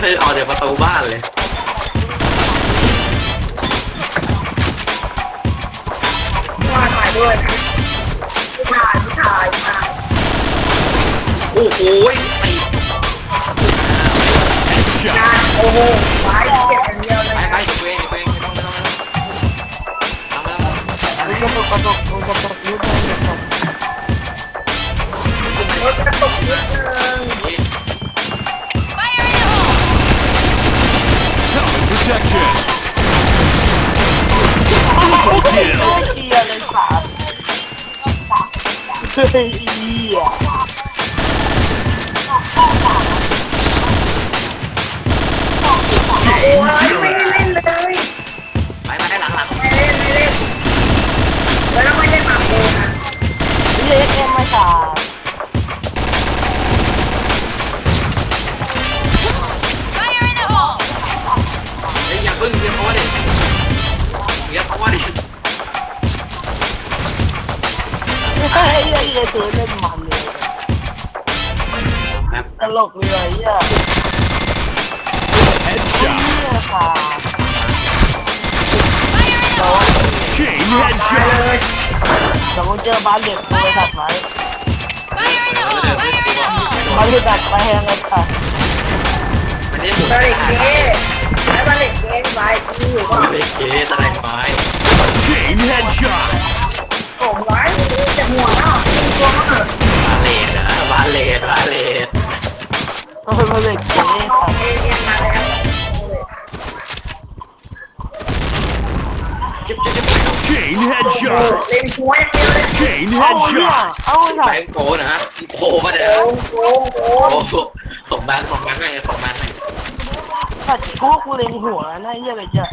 เลยออกจากประตูบ้านเลยมาถ่ายด้วยนะถ่ายถ่ายถ่ายโอ้โหตี Headshot. การโอ้โหไว้ เกียร์เลยขาดเฮ้ยอีอะ Chain โอ้ยไม่ killer. ได้เล่นเลยไปไปหลังหลังไม่เล่นไม่เล่นแล้วไม่ได้หมากเลยนะ เรียกเอ็มไม่ขาด แบบตลกเลยอะเหี้ย Headshot. เนี่ยขาด Chain headshot. แต่มึงเจอบ้านเด็กกูไปตัดไม้เดินไม่ตัวบ้านเด็กตัดไม้แห้งเลยค่ะมันนี่หมุนบาได้เล็กเก้แล้วบาเล็กเก้ไว้ที่อยู่ก็เล็กเก๋ตะไลไม้ Chain headshot. ผมไว้จะหัวเนาะตัวมันเออบาเลตนะบาเลตบาเลตต้องเป็นบ้านเด็กเก๋ค่ะเอเอ็นมาแล้วจิ๊บจิ๊บจิ๊บ Chain โอ้ headshot. เล่นหัวอย่างเดียวเลย Chain เอาเนี่ย headshot. เอาแบค่ะงโก้นะโผล่มาเดี๋ยโอ้วโหโอ้โหโอ้โหส่งแบงค์ส่งแบงค์ให้ส่งแบงค์ให้ตัดกูกูเล็งหัวนะเหี้ยอะไรจะ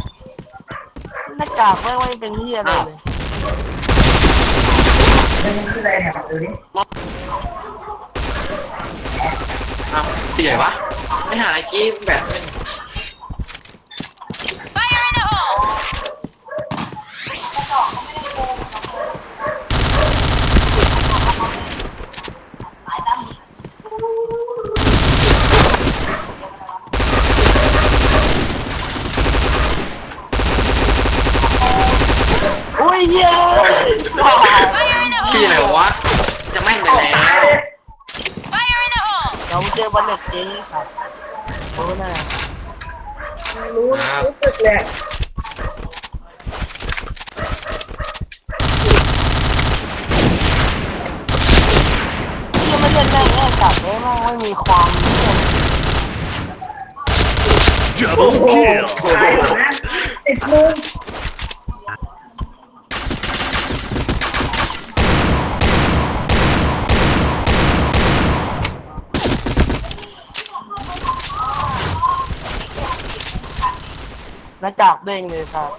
หน้ากากไม่ไม่เป็นเหี้ยอะไรเลยเป็นที่ไรเนี่ยดูดิ เสียวะไม่หาอะไรกินแบบเล่น อุ้ยเหี้ย ที่ไหนวะจะแม่นไปแล้ว ตายเลย เราเจอบัลเล็ตเจ๊ค่ะโอ้น่ะรู้รู้สึกเลยที่ไม่เล่นได้แง่กลับไม่ไม่ไม่มีความเชื่อ Double kill. ตายก่อนนะติดมุม กากเด้งเลยครับ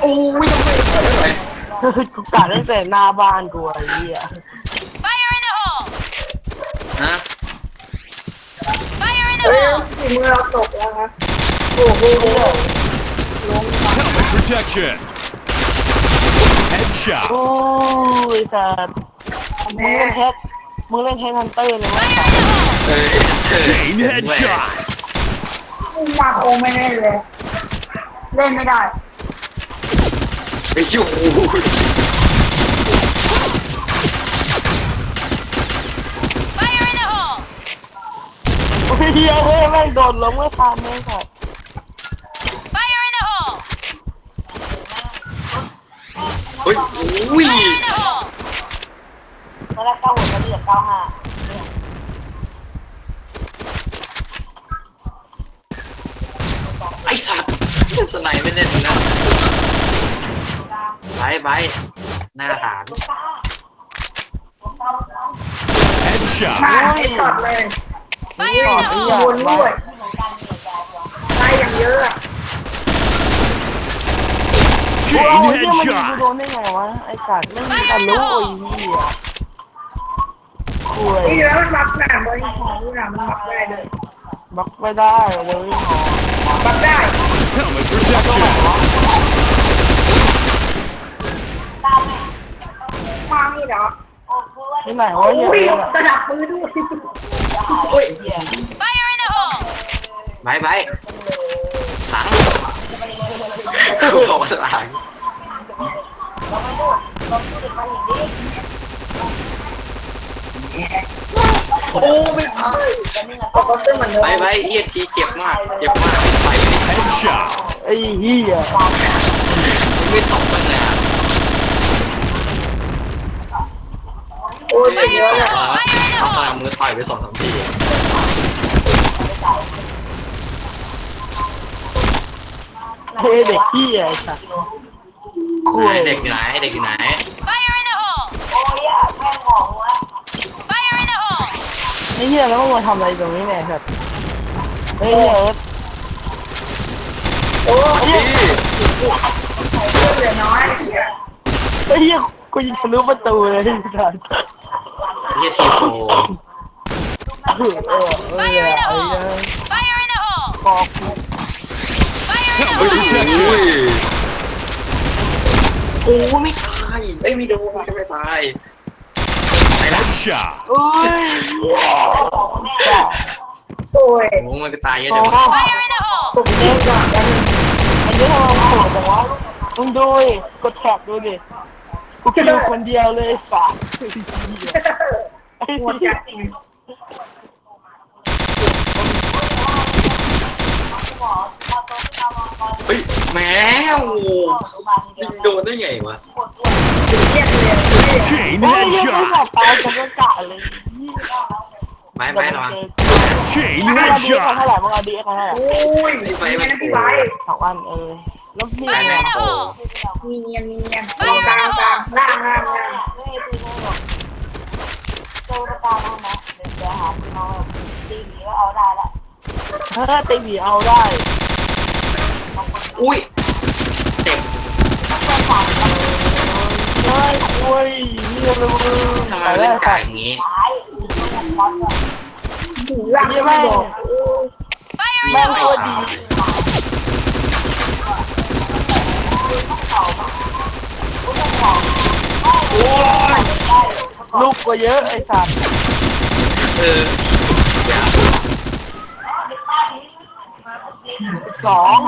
โอ้ยยังไม่เปิดเลยกูกะตั้งแต่หน้าบ้านกูไอ้เหี้ยนะเฮ้ยฝีมือเราตกแล้วครับโอ้โห Helmet protection. Headshot. โอ้ยสัตว์มึงแม่เล่นเฮดมึงเล่นเฮดฮันเตอร์เลยวะเออ Chain headshot. มาโคงไม่เล่นเลย เล่นไม่ได้ ไอ้ยูโอ้ยเหี้ยเฮ้ยแม่งโดนล้มไม่ทันเลยสัต เฮ้ยอุ้ยตอนแรกเก้าหัวจะเหลือเก้าห้าไอ้สัตว์สไนไม่เล่นนะไปไปหน้าฐาน Headshot. มาไอ้ช็อตเลย ไม่หลอดไม่หยอวดนวะด้วยไล่อย่างเยอะอะ โอ้เนี่ยมันยิงกู headshot! โดนได้ไงวะ ไอ้สัตว์ไม่มีตะลุโอ้ยเหี้ยคุยนี่แล้วมันรับหนักเลยของหนักรับได้เลยบล็อกไม่ได้เลยอรับได้ Helmet protection! ฟังนี่หรอไม่ไหนวเนี่ยอ้ยกระดับมือด้วย Fire ไปไป บอกว่าหลังโอ้ไม่ตายเอาเขาซื้อมันเลไปยไปเอียทีเจ็บมากเจ็บมากไม่ไปไม่ Headshot. ไอ้เหี้ยไม่ตกกันเลยอะโอ้ยไม่เยอะเลยเอาตามมือต่อยไปสองสามที เฮ้ยเด็กเหี้ยไอ้สัสคุไหนยเด็กอยู่ไหนเด็กอยู่ไหน Fire in the hole! Fire in the hole! ไอ้เหี้ยแล้วมึงมาทำอะไรตรงนี้เนี่ยไอ้สัสเฮ้ยเหี้ยเอิร์ธโอ้ยพี่เหลือน้อยไอ้เหี้ยกูยิงทะลุประตูเลยไอ้สัสเอียทีโฟเออเออเออไอ้เหี้ย Fire in the hole! กอก กู Fire in the เฮ้ยโอ้ไม่ตายเอ้ยไม่โดนไม่ตายไปละ Headshot. เอ้ยเหี้ยโอ้ยโอ้มันก็ตายเยอะจังผมเล่นก่อนแล้วไอ้เหี้ยทำไมมึงโหดจังวะมึงดูดิกดแท็บดูดิกูคิวคนเดียวเลยสัสไอ้หมดเหี้จัดจริง ฮ้ยแมวมันโดนได้ไงวะเรียกเลย Chain โอ้ยยังไม่บอก headshot. ตายฉันก็กะเลยไปไประวัง Chain มึงเอาดีเอ็กซ์ headshot. เท่าไหร่มึงเอาดีเอ็กซ์เท่าไหร่โอ้ยมีเนียนพี่ไว้สองอันเออแล้วพี่ Fire เนี่ย in the hole! มีเนียนมีเนียนกลางกลางกลางล่างล่างล่างถ้าตีผีเอาได้ อุ้ยเจ็บได้โอ้ยเรียบเลยมึงทำไมมันเล่นจ่ายอย่างงี้หูล่างไม่บอก Fire in แม่ the งไม่ตัว hole! ดีตายลูกก็เยอะไอ้สัตว์ เอออย่า สอง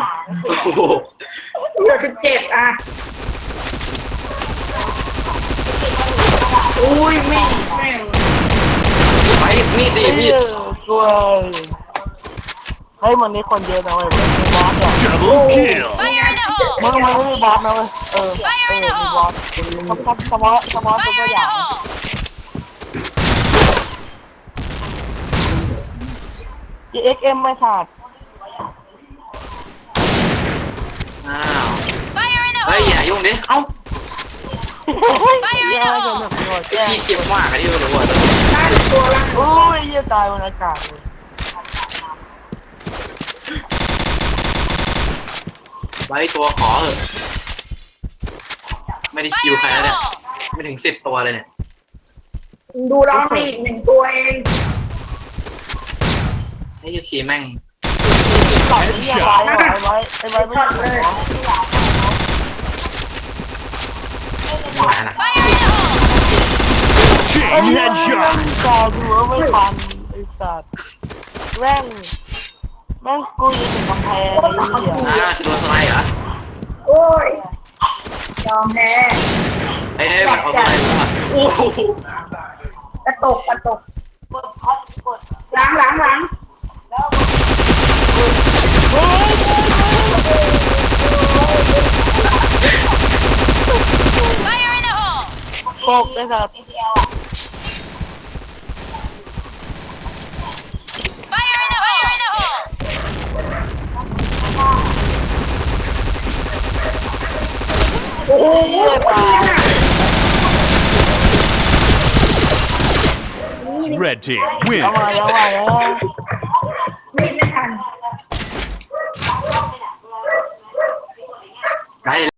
โอ้โหเหลือสิบเจ็ดอะ อุ้ยไม่แม่งไปมีดดิไอ้มีเหี้ดยกลัวเฮ้ยมันนี่คนเยอะนะเว้ยมีบอสเนี่ย Double kill. Fire in the hole! มึงมันไม่มีบอสนะเว้ย เออ เออมีบอสเฉพาะเฉพาะตัว Fire ตัว in อย่า the ง hole! ที่เอ็กเอ็มไม่ขาด อ้าว Fire in the เฮ้ย hole! อย่ายุ่งดิเอ้าเหี้ยอะไรกันแบบนี้วะแกพี่เจ็บมากอะที่ไม่รู้อะล่างตัวล่างโอ้ยเหี้ยตายบนอากาศเลยไว้ตัวขอเถอะไม่ได้คิว Fire ใคร in แล้ว the เนี่ย hole! ไม่ถึงสิบตัวเลยเนี่ยดูร้องอีกหนึ่งตัวเองไอ้ยูทีแม่งต่อยเหี้ยไว้ไว้ไว้ไว้ไว้ไม่ช็อตได้ เลยมาน่ะ Fire in the hole! ไอ้ Chain เหี้ยแม่ง headshot. จอดูว่าไม่ทันไอ้สัตว์แม่งแม่งกูอยู่ถึงกำแพงไอ้เหี้ยอ่าจะโดนสไลด์เหรอโอ้ยยอมแพ้เฮ้ยเฮ้ยมันเอาสไลด์มาโอ้โหกระตกกระตกล้างล้างล้าง Fire in the hole! ตกไอ้สัตว์ Fire in the hole! Fire in the hole! โอ้โหเหี้ยตาย Red team win. เอามาเอามาเอา